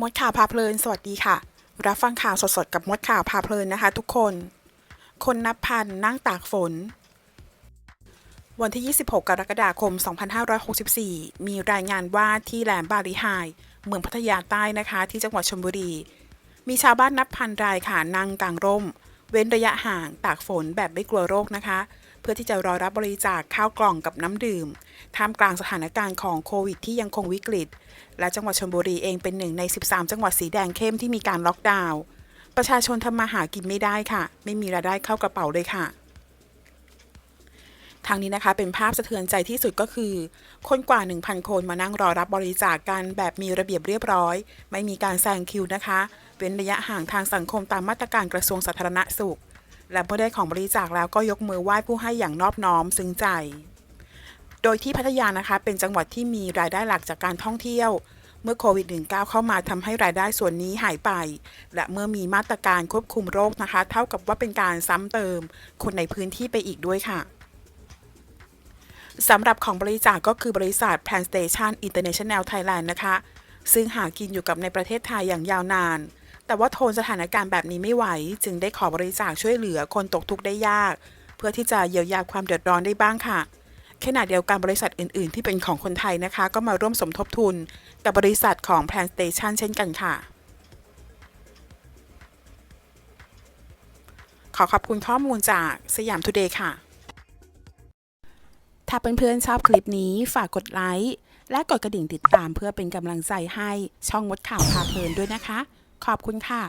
มดข่าวพาเพลิน สวัสดีค่ะ รับฟังข่าวสดๆ กับมดข่าวพาเพลินนะคะ ทุกคน คนนับพันนั่งตากฝน วันที่ 26 กรกฎาคม 2564 มีรายงานว่าที่แหลมบาลีไฮเมืองพัทยาใต้นะคะ ที่จังหวัดชลบุรี มีชาวบ้านนับพันรายค่ะนั่งกลางร่ม เว้นระยะห่างตากฝนแบบไม่กลัวโรคนะคะ พื่อที่จะรอรับบริจาคข้าวกล่องกับน้ำดื่ม ท่ามกลางสถานการณ์ของโควิดที่ยังคงวิกฤต และจังหวัดชลบุรีเองเป็นหนึ่งใน 13 จังหวัดสีแดงเข้มที่มีการล็อกดาวน์ประชาชนทำมาหากินไม่ได้ค่ะ ไม่มีรายได้เข้ากระเป๋าเลยค่ะทางนี้นะคะเป็นภาพสะเทือนใจที่สุดก็คือ คนกว่า 1,000 คนมานั่งรอรับบริจาคกันแบบมีระเบียบเรียบร้อย ไม่มีการแซงคิวนะคะเว้นระยะห่างทางสังคมตามมาตรการกระทรวงสาธารณสุข และเมื่อได้ของบริจาคแล้วก็ยกมือไหว้ผู้ให้อย่างนอบน้อมซึ้งใจ โดยที่พัทยานะคะเป็นจังหวัดที่มีรายได้หลักจากการท่องเที่ยว เมื่อโควิด -19 เข้ามาทำให้รายได้ส่วนนี้หายไป และเมื่อมีมาตรการควบคุมโรคนะคะ เท่ากับว่าเป็นการซ้ำเติม คนในพื้นที่ไปอีกด้วยค่ะสำหรับของบริจาคก็คือบริษัท Plan Station International Thailand นะคะ ซึ่งหากินอยู่กับในประเทศไทยอย่างยาวนาน แต่ว่าทนสถานการณ์แบบนี้ไม่ไหว จึงได้ขอบริจาคช่วยเหลือคนตกทุกข์ได้ยาก เพื่อที่จะเยียวยาความเดือดร้อนได้บ้างค่ะขณะเดียวกันบริษัทอื่น ๆ ที่เป็นของคนไทยนะคะ ก็มาร่วมสมทบทุน กับบริษัทของ Plan Station เช่นกันค่ะ ขอขอบคุณข้อมูลจากสยามทูเดย์ค่ะ ถ้าเพื่อน ๆ ชอบคลิปนี้ฝากกดไลค์ และกดกระดิ่งติดตามเพื่อเป็นกำลังใจให้ช่องมดข่าวพาเพลินด้วยนะคะ ขอบคุณค่ะ